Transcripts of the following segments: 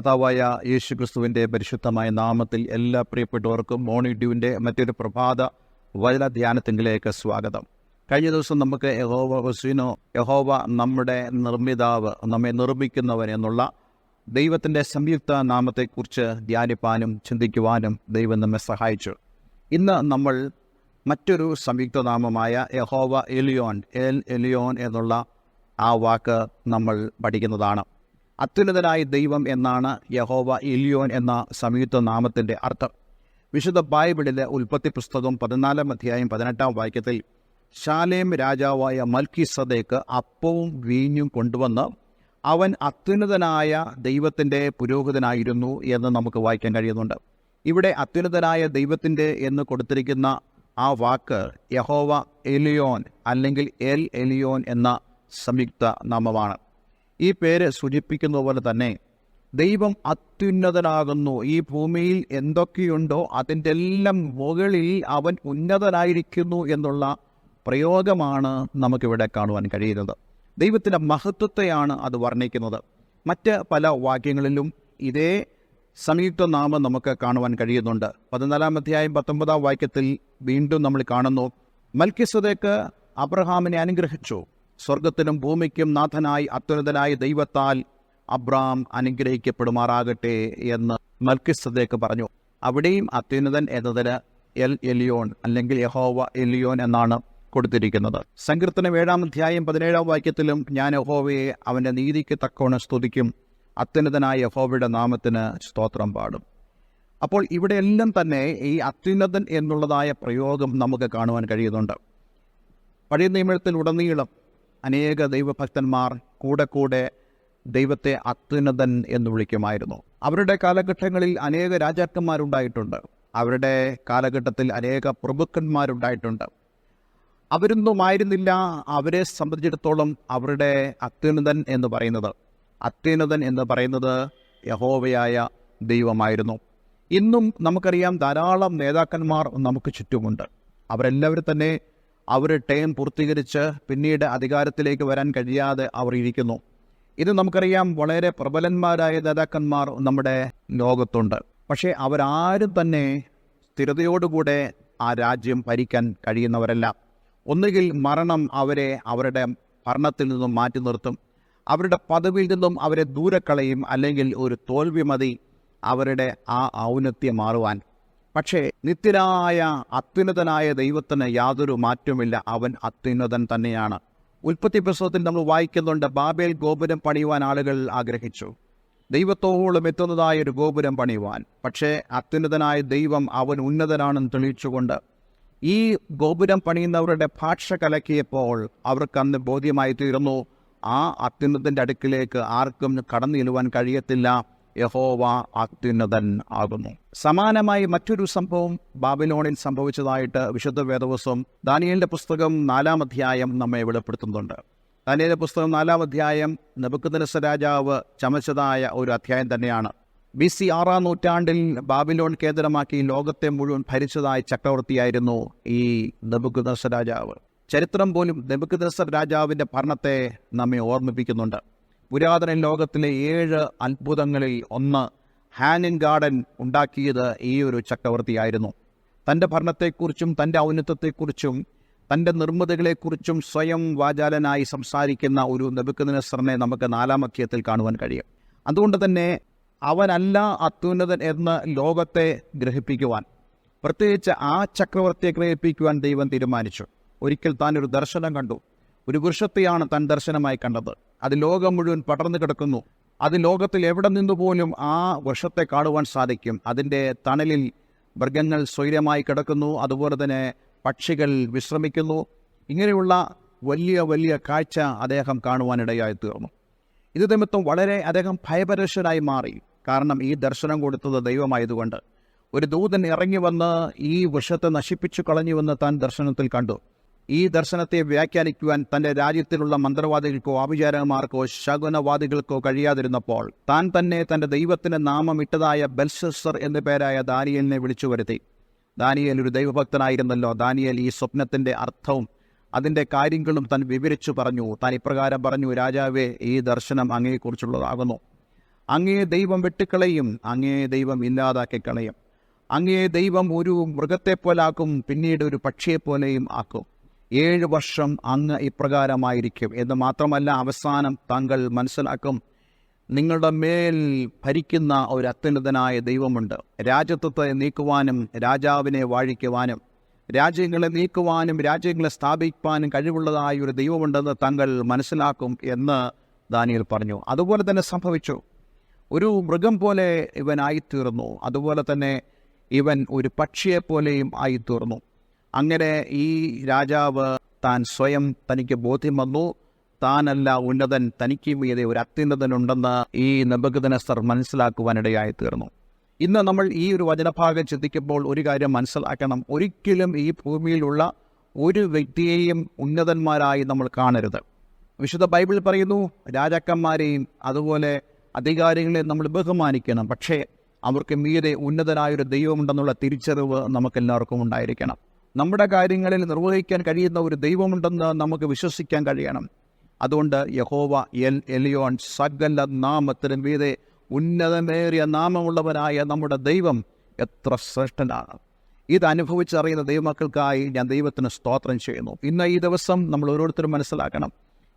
കർത്താവായ യേശു ക്രിസ്തുവിന്റെ പരിശുദ്ധമായ നാമത്തിൽ എല്ലാ പ്രിയപ്പെട്ടവർക്കും മോർണിംഗ് ഡ്യൂവിന്റെ മറ്റൊരു പ്രഭാത വചന ധ്യാനത്തിങ്കിലേക്ക് സ്വാഗതം. കഴിഞ്ഞ ദിവസം നമുക്ക് യഹോവ ഹുസീനോ യഹോവ നമ്മുടെ നിർമ്മിതാവ് നമ്മെ നിർമ്മിക്കുന്നവൻ എന്നുള്ള ദൈവത്തിന്റെ സംയുക്ത നാമത്തെക്കുറിച്ച് ധ്യാനിപ്പാനും ചിന്തിക്കുവാനും ദൈവം നമ്മെ സഹായിച്ചു. ഇന്ന് നമ്മൾ മറ്റൊരു സംയുക്ത നാമമായ യഹോവ എലിയോൺ എൽ എലിയോൺ എന്നുള്ള ആ വാക്ക് നമ്മൾ പഠിക്കുന്നതാണ്. അത്യുന്നതനായ ദൈവം എന്നാണ് യഹോവ ഇലിയോൻ എന്ന സംയുക്ത നാമത്തിന്റെ അർത്ഥം. വിശുദ്ധ ബൈബിളിലെ ഉൽപ്പത്തി പുസ്തകം പതിനാലാം അധ്യായം പതിനെട്ടാം വാക്യത്തിൽ ശാലേം രാജാവായ മൽക്കി സദേക്ക് അപ്പവും വീഞ്ഞും കൊണ്ടുവന്ന് അവൻ അത്യുന്നതനായ ദൈവത്തിന്റെ പുരോഹിതനായിരുന്നു എന്ന് നമുക്ക് വായിക്കാൻ കഴിയുന്നുണ്ട്. ഇവിടെ അത്യുന്നതനായ ദൈവത്തിന്റെ എന്ന് കൊടുത്തിരിക്കുന്ന ആ വാക്ക് യഹോവ എലിയോൻ അല്ലെങ്കിൽ എൽ എലിയോൻ എന്ന സംയുക്ത നാമമാണ്. ഈ പേര് സൂചിപ്പിക്കുന്ന പോലെ തന്നെ ദൈവം അത്യുന്നതനാകുന്നു. ഈ ഭൂമിയിൽ എന്തൊക്കെയുണ്ടോ അതിന്റെ എല്ലാം മുകളിൽ അവൻ ഉന്നതനായിരിക്കുന്നു എന്നുള്ള പ്രയോഗമാണ് നമുക്കിവിടെ കാണുവാൻ കഴിയുന്നത്. ദൈവത്തിന്റെ മഹത്വത്തെയാണ് അത് വർണിക്കുന്നത്. മറ്റ് പല വാക്യങ്ങളിലും ഇതേ സംയുക്ത നാമം നമുക്ക് കാണുവാൻ കഴിയുന്നുണ്ട്. പതിനാലാം അധ്യായം പത്തൊമ്പതാം വാക്യത്തിൽ വീണ്ടും നമ്മൾ കാണുന്നു മൽക്കിസ്വതയ്ക്ക് അബ്രഹാമിനെ അനുഗ്രഹിച്ചു. സ്വർഗത്തിനും ഭൂമിക്കും നാഥനായി അത്യുന്നതനായ ദൈവത്താൽ അബ്രാം അനുഗ്രഹിക്കപ്പെടുമാറാകട്ടെ എന്ന് മൽക്കിസദേക്ക് പറഞ്ഞു. അവിടെയും അത്യുന്നതൻ എന്നതിന് എൽ എലിയോൺ അല്ലെങ്കിൽ യഹോവ എലിയോൻ എന്നാണ് കൊടുത്തിരിക്കുന്നത്. സങ്കീർത്തനം ഏഴാം അധ്യായം പതിനേഴാം വാക്യത്തിലും ഞാൻ യഹോവയെ അവന്റെ നീതിക്ക് തക്കവണ്ണം സ്തുതിക്കും അത്യുന്നതനായ യഹോവയുടെ നാമത്തിന് സ്തോത്രം പാടും. അപ്പോൾ ഇവിടെയെല്ലാം തന്നെ ഈ അത്യുന്നതൻ എന്നുള്ളതായ പ്രയോഗം നമുക്ക് കാണുവാൻ കഴിയുന്നുണ്ട്. പഴയ നിയമത്തിൽ ഉടനീളം അനേക ദൈവഭക്തന്മാർ കൂടെ കൂടെ ദൈവത്തെ അത്യുന്നതൻ എന്ന് വിളിക്കുമായിരുന്നു. അവരുടെ കാലഘട്ടങ്ങളിൽ അനേക രാജാക്കന്മാരുണ്ടായിട്ടുണ്ട്. അവരുടെ കാലഘട്ടത്തിൽ അനേക പ്രഭുക്കന്മാരുണ്ടായിട്ടുണ്ട്. അവരൊന്നുമായിരുന്നില്ല. അവരെ സംബന്ധിച്ചിടത്തോളം അവരുടെ അത്യുന്നതൻ എന്ന് പറയുന്നത്. അത്യുന്നതൻ എന്ന് പറയുന്നത് യഹോവയായ ദൈവമായിരുന്നു. ഇന്നും നമുക്കറിയാം ധാരാളം നേതാക്കന്മാർ നമുക്ക് ചുറ്റുമുണ്ട്. അവരെല്ലാവരും തന്നെ അവർ ടേം പൂർത്തീകരിച്ച് പിന്നീട് അധികാരത്തിലേക്ക് വരാൻ കഴിയാതെ അവർ ഇരിക്കുന്നു. ഇത് നമുക്കറിയാം വളരെ പ്രബലന്മാരായ നേതാക്കന്മാർ നമ്മുടെ ലോകത്തുണ്ട്. പക്ഷേ അവരാരും തന്നെ സ്ഥിരതയോടുകൂടെ ആ രാജ്യം ഭരിക്കാൻ കഴിയുന്നവരല്ല. ഒന്നുകിൽ മരണം അവരെ അവരുടെ ഭരണത്തിൽ നിന്നും മാറ്റി നിർത്തും. അവരുടെ പദവിയിൽ നിന്നും അവരെ ദൂരക്കളയും കളയും. അല്ലെങ്കിൽ ഒരു തോൽവി മതി അവരുടെ ആ ഔന്നത്യം മാറുവാൻ പക്ഷേ നിത്യനായ അത്യുന്നതനായ ദൈവത്തിന് യാതൊരു മാറ്റവുമില്ല. അവൻ അത്യുന്നതൻ തന്നെയാണ്. ഉൽപ്പത്തി പുസ്തകത്തിൽ നമ്മൾ വായിക്കുന്നുണ്ട് ബാബേൽ ഗോപുരം പണിയുവാൻ ആളുകൾ ആഗ്രഹിച്ചു. ദൈവത്തോളം എത്തുന്നതായ ഒരു ഗോപുരം പണിയുവാൻ. പക്ഷേ അത്യുന്നതനായ ദൈവം അവൻ ഉന്നതനാണെന്ന് തെളിയിച്ചുകൊണ്ട് ഈ ഗോപുരം പണിയുന്നവരുടെ ഭാഷ കലക്കിയപ്പോൾ അവർക്ക് അന്ന് ബോധ്യമായി തീർന്നു ആ അത്യുന്നതന്റെ അടുക്കിലേക്ക് ആർക്കും കടന്നു ചെല്ലുവാൻ കഴിയത്തില്ല. യഹോവ അത്യുന്നതൻ ആകുന്നു. സമാനമായി മറ്റൊരു സംഭവം ബാബിലോണിൽ സംഭവിച്ചതായിട്ട് വിശുദ്ധ വേദവസ്വം ദാനിയലിന്റെ പുസ്തകം നാലാം അധ്യായം നമ്മെ വെളിപ്പെടുത്തുന്നുണ്ട്. ദാനിയലിന്റെ പുസ്തകം നാലാം അധ്യായം നബുക്കുദനസ രാജാവ് ചമച്ചതായ ഒരു അധ്യായം തന്നെയാണ്. ബി സി ആറാം നൂറ്റാണ്ടിൽ ബാബിലോൺ കേന്ദ്രമാക്കി ലോകത്തെ മുഴുവൻ ഭരിച്ചതായ ചക്രവർത്തിയായിരുന്നു ഈ നബുക്കുദനസ രാജാവ്. ചരിത്രം പോലും നെബുക്കദസർ രാജാവിന്റെ ഭരണത്തെ നമ്മെ ഓർമ്മിപ്പിക്കുന്നുണ്ട്. പുരാതന ലോകത്തിലെ ഏഴ് അത്ഭുതങ്ങളിൽ ഒന്ന് ഹാനിൻ ഗാർഡൻ ഉണ്ടാക്കിയത് ഈ ഒരു ചക്രവർത്തിയായിരുന്നു. തന്റെ ഭരണത്തെക്കുറിച്ചും തന്റെ ഔന്നത്യത്തെക്കുറിച്ചും തന്റെ നിർമ്മിതികളെക്കുറിച്ചും സ്വയം വാചാലനായി സംസാരിക്കുന്ന ഒരു നെബുക്കുന്നതിനെ നമുക്ക് നാലാം അധ്യയത്തിൽ കാണുവാൻ കഴിയും. അതുകൊണ്ട് തന്നെ അവനല്ല അത്യുന്നതൻ എന്ന് ലോകത്തെ ഗ്രഹിപ്പിക്കുവാൻ പ്രത്യേകിച്ച് ആ ചക്രവർത്തിയെ ഗ്രഹിപ്പിക്കുവാൻ ദൈവം തീരുമാനിച്ചു. ഒരിക്കൽ താൻ ഒരു ദർശനം കണ്ടു. ഒരു വൃക്ഷത്തെയാണ് തൻ ദർശനമായി കണ്ടത്. അത് ലോകം മുഴുവൻ പടർന്നു കിടക്കുന്നു. അത് ലോകത്തിൽ എവിടെ നിന്നു പോലും ആ വൃക്ഷത്തെ കാണുവാൻ സാധിക്കും. അതിന്റെ തണലിൽ മൃഗങ്ങൾ സ്വൈര്യമായി കിടക്കുന്നു. അതുപോലെ തന്നെ പക്ഷികൾ വിശ്രമിക്കുന്നു. ഇങ്ങനെയുള്ള വലിയ വലിയ കാഴ്ച അദ്ദേഹം കാണുവാനിടയായി തീർന്നു ഇത് നിമിത്തം വളരെ അദ്ദേഹം ഭയപരശനായി മാറി. കാരണം ഈ ദർശനം കൊടുത്തത് ദൈവമായതുകൊണ്ട്. ഒരു ദൂതൻ ഇറങ്ങി വന്ന് ഈ വൃക്ഷത്തെ നശിപ്പിച്ചു കളഞ്ഞുവെന്ന് താൻ ദർശനത്തിൽ കണ്ടു. ഈ ദർശനത്തെ വ്യാഖ്യാനിക്കുവാൻ തന്റെ രാജ്യത്തിലുള്ള മന്ത്രവാദികൾക്കോ ആഭിചാരകന്മാർക്കോ ശകുനവാദികൾക്കോ കഴിയാതിരുന്നപ്പോൾ താൻ തന്നെ തന്റെ ദൈവത്തിന് നാമം ഇട്ടതായ ബെൽസസർ എന്നു പേരായ ദാനിയലിനെ വിളിച്ചു വരുത്തി. ദാനിയൽ ഒരു ദൈവഭക്തനായിരുന്നല്ലോ. ദാനിയൽ ഈ സ്വപ്നത്തിന്റെ അർത്ഥവും അതിന്റെ കാര്യങ്ങളും താൻ വിവരിച്ചു പറഞ്ഞു. താൻ ഇപ്രകാരം പറഞ്ഞു രാജാവേ ഈ ദർശനം അങ്ങയെക്കുറിച്ചുള്ളതാകുന്നു. അങ്ങേ ദൈവം വെട്ടിക്കളയും അങ്ങേ ദൈവം ഇല്ലാതാക്കി കളയും അങ്ങേ ദൈവം ഒരു മൃഗത്തെപ്പോലാക്കും പിന്നീട് ഒരു പക്ഷിയെപ്പോലെയും ആക്കും. ഏഴ് വർഷം അങ്ങ് ഇപ്രകാരമായിരിക്കും. എന്ന് മാത്രമല്ല അവസാനം താങ്കൾ മനസ്സിലാക്കും നിങ്ങളുടെ മേൽ ഭരിക്കുന്ന ഒരു അത്യുന്നതനായ ദൈവമുണ്ട്. രാജ്യത്വത്തെ നീക്കുവാനും രാജാവിനെ വാഴിക്കുവാനും രാജ്യങ്ങളെ നീക്കുവാനും രാജ്യങ്ങളെ സ്ഥാപിക്കാനും കഴിവുള്ളതായ ഒരു ദൈവമുണ്ടെന്ന് താങ്കൾ മനസ്സിലാക്കും എന്ന് ദാനിയൽ പറഞ്ഞു. അതുപോലെ തന്നെ സംഭവിച്ചു. ഒരു മൃഗം പോലെ ഇവനായിത്തീർന്നു. അതുപോലെ തന്നെ ഇവൻ ഒരു പക്ഷിയെപ്പോലെയും ആയിത്തീർന്നു. അങ്ങനെ ഈ രാജാവ് താൻ സ്വയം തനിക്ക് ബോധ്യം വന്നു. താനല്ല ഉന്നതൻ തനിക്ക് മീതെ ഒരു അത്യുന്നതനുണ്ടെന്ന് ഈ നബഗതനസ്തർ മനസ്സിലാക്കുവാനിടയായി തീർന്നു. ഇന്ന് നമ്മൾ ഈ ഒരു വചനഭാഗം ചിന്തിക്കുമ്പോൾ ഒരു കാര്യം മനസ്സിലാക്കണം. ഒരിക്കലും ഈ ഭൂമിയിലുള്ള ഒരു വ്യക്തിയെയും ഉന്നതന്മാരായി നമ്മൾ കാണരുത്. വിശുദ്ധ ബൈബിൾ പറയുന്നു രാജാക്കന്മാരെയും അതുപോലെ അധികാരികളെയും നമ്മൾ ബഹുമാനിക്കണം. പക്ഷേ അവർക്ക് മീതെ ഉന്നതനായൊരു ദൈവമുണ്ടെന്നുള്ള തിരിച്ചറിവ് നമുക്കെല്ലാവർക്കും ഉണ്ടായിരിക്കണം. നമ്മുടെ കാര്യങ്ങളിൽ നിർവഹിക്കാൻ കഴിയുന്ന ഒരു ദൈവമുണ്ടെന്ന് നമുക്ക് വിശ്വസിക്കാൻ കഴിയണം. അതുകൊണ്ട് യഹോവ എൽ എലിയോൺ സകല നാമത്തിനും വീതെ ഉന്നതമേറിയ നാമമുള്ളവനായ നമ്മുടെ ദൈവം എത്ര ശ്രേഷ്ഠനാണ്. ഇത് അനുഭവിച്ചറിയുന്ന ദൈവമക്കൾക്കായി ഞാൻ ദൈവത്തിന് സ്തോത്രം ചെയ്യുന്നു. ഇന്ന് ഈ ദിവസം നമ്മൾ ഓരോരുത്തരും മനസ്സിലാക്കണം.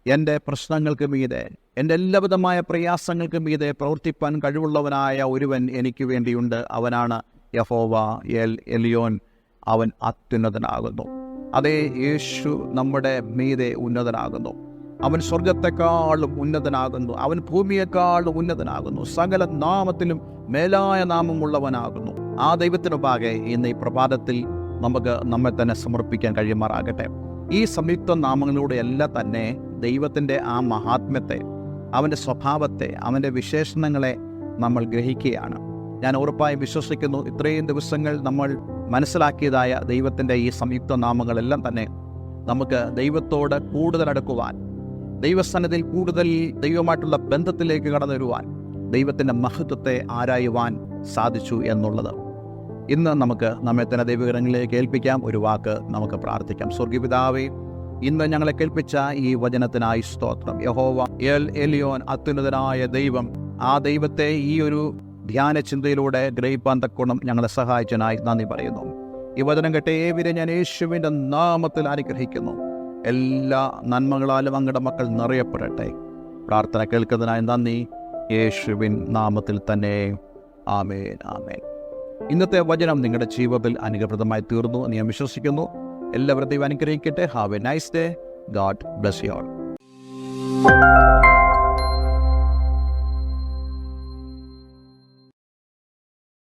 എന്റെ പ്രശ്നങ്ങൾക്ക് മീതെ എന്റെ എല്ലാവിധമായ പ്രയാസങ്ങൾക്ക് മീതെ പ്രവർത്തിപ്പാൻ കഴിവുള്ളവനായ ഒരുവൻ എനിക്ക് വേണ്ടിയുണ്ട്. അവനാണ് യഹോവ എൽ എലിയോൻ. അവൻ അത്യുന്നതനാകുന്നു. അതേ യേശു നമ്മുടെ മീതെ ഉന്നതനാകുന്നു. അവൻ സ്വർഗത്തെക്കാളും ഉന്നതനാകുന്നു. അവൻ ഭൂമിയെക്കാളും ഉന്നതനാകുന്നു. സകല നാമത്തിലും മേലായ നാമമുള്ളവനാകുന്നു. ആ ദൈവത്തിനു പാകെ ഇന്ന് ഈ പ്രഭാതത്തിൽ നമുക്ക് നമ്മെ തന്നെ സമർപ്പിക്കാൻ കഴിയുമാറാകട്ടെ. ഈ സംയുക്ത നാമങ്ങളിലൂടെ എല്ലാം തന്നെ ദൈവത്തിന്റെ ആ മഹാത്മ്യത്തെ അവന്റെ സ്വഭാവത്തെ അവന്റെ വിശേഷണങ്ങളെ നമ്മൾ ഗ്രഹിക്കുകയാണ്. ഞാൻ ഉറപ്പായും വിശ്വസിക്കുന്നു ഇത്രയും ദിവസങ്ങൾ നമ്മൾ മനസ്സിലാക്കിയതായ ദൈവത്തിന്റെ ഈ സംയുക്ത നാമങ്ങളെല്ലാം തന്നെ നമുക്ക് ദൈവത്തോട് കൂടുതൽ അടുക്കുവാൻ ദൈവസ്ഥാനത്തിൽ കൂടുതൽ ദൈവമായിട്ടുള്ള ബന്ധത്തിലേക്ക് കടന്നു വരുവാൻ ദൈവത്തിന്റെ മഹത്വത്തെ ആരായുവാൻ സാധിച്ചു എന്നുള്ളത്. ഇന്ന് നമുക്ക് നമ്മെ തന്നെ ദൈവകരങ്ങളിലേക്ക് ഏൽപ്പിക്കാം. ഒരു വാക്ക് നമുക്ക് പ്രാർത്ഥിക്കാം. സ്വർഗീപിതാവേ ഇന്ന് ഞങ്ങളെ കേൾപ്പിച്ച ഈ വചനത്തിനായി സ്തോത്രം. യഹോവ എൽ എലിയോൻ അത്യുന്നതനായ ദൈവം ആ ദൈവത്തെ ഈ ഒരു ധ്യാന ചിന്തയിലൂടെ ഗ്രഹിപ്പാൻ തക്കോണം ഞങ്ങളെ സഹായിച്ചനായി നന്ദി പറയുന്നു. ഈ വചനം കേട്ട ഏവരെ ഞാൻ യേശുവിന്റെ നാമത്തിൽ അനുഗ്രഹിക്കുന്നു. എല്ലാ നന്മകളാലും അങ്ങയുടെ മക്കൾ നിറയപ്പെടട്ടെ. പ്രാർത്ഥന കേൾക്കുന്നതിനായി നന്ദി. യേശുവിൻ നാമത്തിൽ തന്നെ. ആമേൻ ആമേൻ. ഇന്നത്തെ വചനം നിങ്ങളുടെ ജീവിതത്തിൽ അനുഗ്രഹപ്രദമായി തീർന്നു എന്ന് ഞാൻ വിശ്വസിക്കുന്നു. എല്ലാവരും ദൈവം അനുഗ്രഹിക്കട്ടെ. Have a nice day god bless you all